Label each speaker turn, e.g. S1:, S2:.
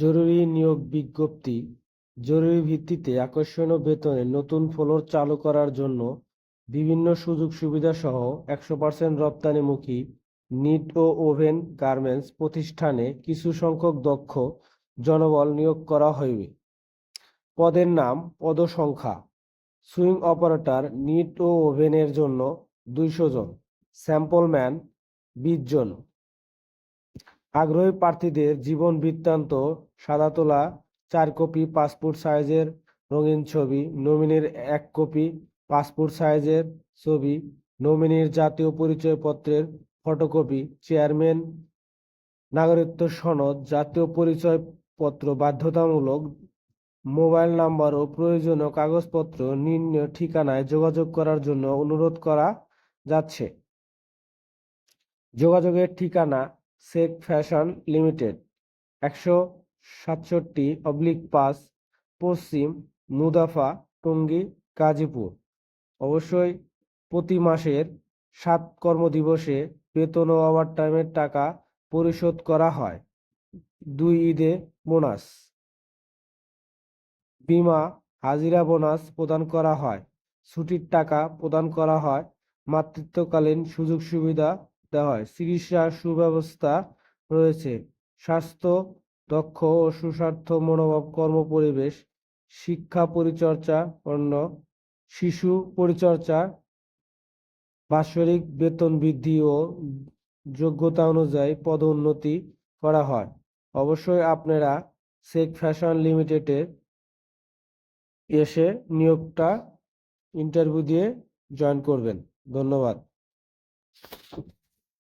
S1: জরুরি নিয়োগ বিজ্ঞপ্তি। জরুরি ভিত্তিতে আকর্ষণীয় বেতনে নতুন ফ্লোর চালু করার জন্য বিভিন্ন সুযোগ সুবিধা সহ একশো পার্সেন্ট রপ্তানিমুখী নিট ও ওভেন গার্মেন্টস প্রতিষ্ঠানে কিছু সংখ্যক দক্ষ জনবল নিয়োগ করা হইবে। পদের নাম, পদসংখ্যা। সুইং অপারেটর নিট ও ওভেনের জন্য দুইশো জন, স্যাম্পল ম্যান বিশ জন। আগ্রহী প্রার্থীদের জীবন বৃত্তান্ত, সাদা তোলা, চার কপি পাসপোর্ট সাইজের রঙিন ছবি, নমিনির এক কপি পাসপোর্ট সাইজের ছবি, নমিনির জাতীয় পরিচয়পত্রের ফটোকপি, চেয়ারম্যান, নাগরিকত্ব সনদ, জাতীয় পরিচয়পত্র, বাধ্যতামূলক মোবাইল নাম্বার ও প্রয়োজনীয় কাগজপত্র নিম্ন ঠিকানায় যোগাযোগ করার জন্য অনুরোধ করা যাচ্ছে। যোগাযোগের ঠিকানা শেখ ফ্যাশন লিমিটেড, একশো সাতষট্টি অবলিক পাঁচ পশ্চিম মুদাফা, টঙ্গী, গাজীপুর। অবশ্যই প্রতি মাসের সাত কর্মদিবসে বেতন ও ওভারটাইমের টাকা পরিশোধ করা হয়। দুই ঈদে বোনাস। বিমা, হাজিরা বোনাস প্রদান করা হয়। ছুটির টাকা প্রদান করা হয়। মাতৃত্বকালীন সুযোগ সুবিধা দেওয়া হয়। চিকিৎসার সুব্যবস্থা রয়েছে। স্বাস্থ্য দক্ষ ও সুস্বার্থ মনোভাব কর্ম পরিবেশ, শিক্ষা পরিচর্যা অন্য শিশু পরিচর্যা বাৎসরিক বেতন বৃদ্ধি ও যোগ্যতা অনুযায়ী পদোন্নতি করা হয়। অবশ্যই আপনারা শেখ ফ্যাশন লিমিটেডে এসে নিয়োগটা ইন্টারভিউ দিয়ে জয়েন করবেন। ধন্যবাদ।